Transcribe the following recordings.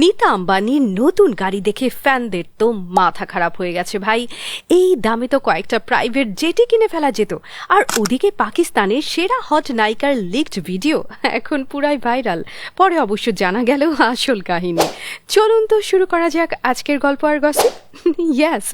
নিতা আম্বানির নতুন গাড়ি দেখে ফ্যানদের তো মাথা খারাপ হয়ে গেছে ভাই। এই দামে তো কয়েকটা প্রাইভেট জেটই কিনে ফেলা যেত। আর ওদিকে পাকিস্তানের সেরা হট নায়িকার লিকড ভিডিও এখন পুরাই ভাইরাল পরে অবশ্য জানা গেল আসল কাহিনী। চলুন তো শুরু করা যাক আজকের গল্প আর গসিপ ইয়াস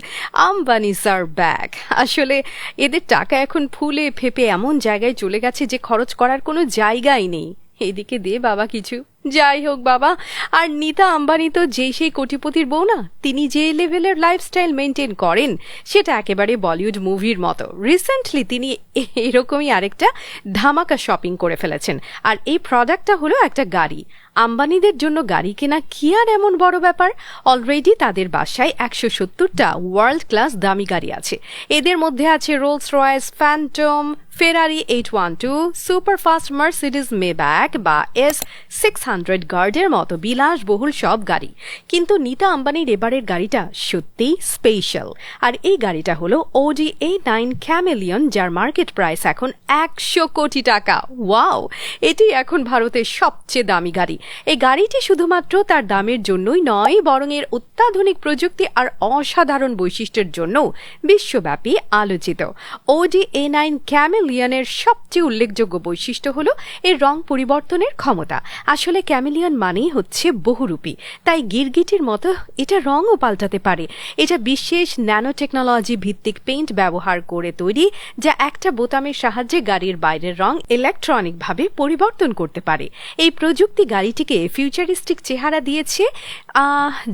আম্বানি স্যার ব্যাক আসলে এদের টাকা এখন ফুলে ফেপে এমন জায়গায় চলে গেছে যে খরচ করার কোনো জায়গাই নেই। এদিকে দে বাবা কিছু। যাই হোক বাবা, আর নিতা আম্বানি তো যেই সেই কোটিপতির বউ না, তিনি যে লেভেলের লাইফস্টাইল মেনটেন করেন, সেটা একেবারে বলিউড মুভির মতো। রিসেন্টলি তিনি এরকমই আরেকটা ধামাকা শপিং করে ফেলেছেন। আর এই প্রোডাক্টটা হলো একটা গাড়ি। আম্বানিদের জন্য গাড়ি কেনা কি আর এমন বড় ব্যাপার? অলরেডি তাদের বাসায় একশো সত্তরটা ওয়ার্ল্ড ক্লাস দামি গাড়ি আছে। এদের মধ্যে আছে Rolls Royce Phantom Ferrari eight one two superfast Mercedes Maybach বা এস সিক্স হান্ড্রেড গার্ডের মতো বিলাসবহুল সব গাড়ি। কিন্তু নিতা আম্বানির এবারের গাড়িটা সত্যিই স্পেশাল আর এই গাড়িটা হলো ওডি এ নাইন ক্যামেলিয়ন যার মার্কেট প্রাইস এখন একশো কোটি টাকা। ওয়াও এটি এখন ভারতের সবচেয়ে দামি গাড়ি। এই গাড়িটি শুধুমাত্র তার দামের জন্যই নয়, বরং এর অত্যাধুনিক প্রযুক্তি আর অসাধারণ বৈশিষ্ট্যের জন্যও বিশ্বব্যাপী আলোচিত। ওডি এ নাইন ক্যামেলিয়নের সবচেয়ে উল্লেখযোগ্য বৈশিষ্ট্য হল এর রং পরিবর্তনের ক্ষমতা। আসলে ক্যামেলিয়ন মানেই হচ্ছে বহুরূপী, তাই গিরগিটির মতো এটা রঙও পাল্টাতে পারে। এটা বিশেষ ন্যানো টেকনোলজি ভিত্তিক পেইন্ট ব্যবহার করে তৈরি, যা একটা বোতামের সাহায্যে গাড়ির বাইরের রং ইলেকট্রনিকভাবে পরিবর্তন করতে পারে। এই প্রযুক্তি গাড়িটিকে ফিউচারিস্টিক চেহারা দিয়েছে।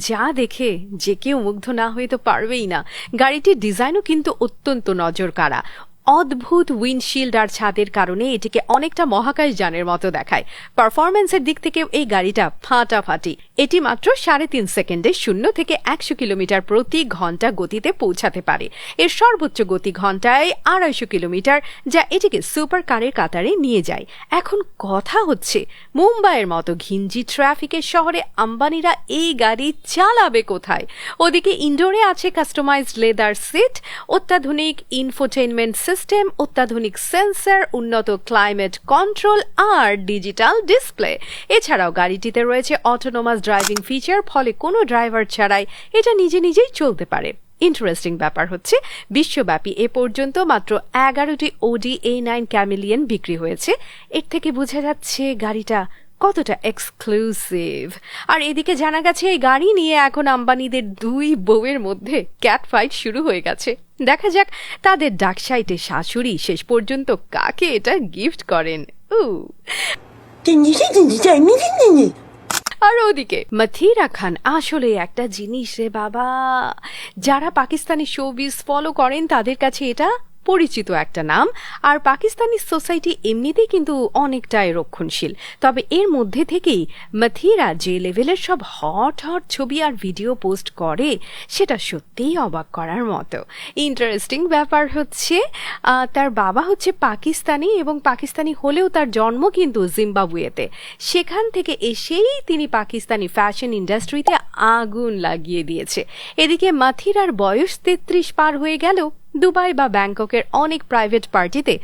যা দেখে যে কেউ মুগ্ধ না হয়ে তো পারবেই না। গাড়িটির ডিজাইনও কিন্তু অত্যন্ত নজর কাড়া অদ্ভুত উইন্ডশিল্ড আর ছাদের কারণে এটিকে অনেকটা মহাকাশ যানের মতো দেখায়। পারফরমেন্সের দিক থেকেও এই গাড়িটা ফাটাফাটি। এটি মাত্র সাড়ে তিন সেকেন্ডে শূন্য থেকে একশো কিলোমিটার প্রতি ঘণ্টা গতিতে পৌঁছাতে পারে। এর সর্বোচ্চ গতি ঘন্টায় আড়াইশো কিলোমিটার, যা এটিকে সুপার কারের কাতারে নিয়ে যায়। এখন কথা হচ্ছে, মুম্বাইয়ের মতো ঘিঞ্জি ট্রাফিকের শহরে আম্বানিরা এই গাড়ি চালাবে কোথায়? ওদিকে ইন্ডোরে আছে কাস্টমাইজড লেদার সিট অত্যাধুনিক ইনফোটেইনমেন্ট সিস্টেম অত্যাধুনিক সেন্সর, উন্নত ক্লাইমেট কন্ট্রোল আর ডিজিটাল ডিসপ্লে। এছাড়াও গাড়িটিতে রয়েছে অটোনোমাস ড্রাইভিং ফিচার ফলে কোনো ড্রাইভার ছাড়াই এটা নিজে নিজেই চলতে পারে। ইন্টারেস্টিং ব্যাপার হচ্ছে, বিশ্বব্যাপী এ পর্যন্ত মাত্র এগারোটি ওডি এ নাইন ক্যামিলিয়ন বিক্রি হয়েছে। এর থেকে বোঝা যাচ্ছে গাড়িটা কতটা এক্সক্লুসিভ আর এদিকে জানা গেছে, এই গাড়ি নিয়ে এখন আম্বানিদের দুই বউয়ের মধ্যে ক্যাট ফাইট শুরু হয়ে গেছে। দেখা যাক তাদের ডাকসাইটে শাশুড়ি শেষ পর্যন্ত কাকে এটা গিফট করেন। আর ওদিকে, মাথিরা খান আসলে একটা জিনিস রে বাবা। যারা পাকিস্তানি শোবিজ ফলো করেন তাদের কাছে এটা পরিচিত একটা নাম, আর পাকিস্তানি সোসাইটি এমনিতেই কিন্তু অনেকটাই রক্ষণশীল। তবে এর মধ্যে থেকেই মথিরা যে লেভেলের সব হট হট ছবি আর ভিডিও পোস্ট করে, সেটা সত্যিই অবাক করার মতো। ইন্টারেস্টিং ব্যাপার হচ্ছে তার বাবা হচ্ছে পাকিস্তানি এবং পাকিস্তানি হলেও তার জন্ম কিন্তু জিম্বাবুয়েতে। সেখান থেকে এসেই তিনি পাকিস্তানি ফ্যাশন ইন্ডাস্ট্রিতে আগুন লাগিয়ে দিয়েছে। এদিকে মাথিরার বয়স তেত্রিশ পার হয়ে গেলেও দুবাই বা ব্যাংককের অনেক প্রাইভেট পার্টিতে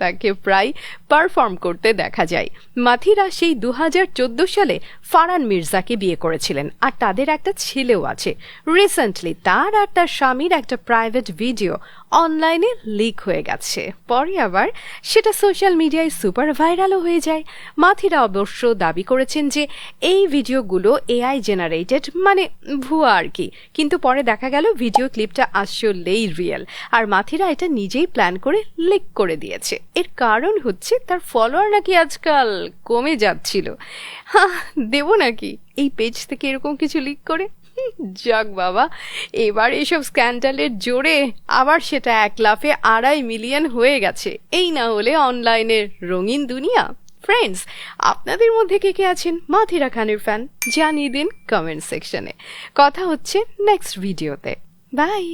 তাকে প্রায় পারফর্ম করতে দেখা যায়। মাথিরা সেই দু হাজার চোদ্দ সালে ফারান মির্জাকে বিয়ে করেছিলেন আর তাদের একটা ছেলেও আছে। রিসেন্টলি তার আর তার স্বামীর একটা প্রাইভেট ভিডিও অনলাইনে লিক হয়ে গেছে। পরে আবার সেটা সোশ্যাল মিডিয়ায় সুপার ভাইরালও হয়ে যায়। মাথিরা অবশ্য দাবি করেছেন যে এই ভিডিওগুলো এআই জেনারেটেড মানে ভুয়া আর কি। কিন্তু পরে দেখা গেল ভিডিও ক্লিপটা আসলেই রিয়েল আর মাথিরা এটা নিজেই প্ল্যান করে লিক করে দিয়েছে। এর কারণ হচ্ছে তার ফলোয়ার নাকি আজকাল কমে যাচ্ছিল। হ্যাঁ দেবো নাকি? এই পেজ থেকে এরকম কিছু লিক করে? যাক বাবা, এবার এসব স্ক্যান্ডালের জোরে আবার সেটা এক লাফে আড়াই মিলিয়ন হয়ে গেছে। এই না হলে অনলাইনের রঙিন দুনিয়া। ফ্রেন্ডস আপনাদের মধ্যে কে কে আছেন? মাথিরা খানের ফ্যান জানিয়ে দিন কমেন্ট সেকশনে কথা হচ্ছে নেক্সট ভিডিওতে বাই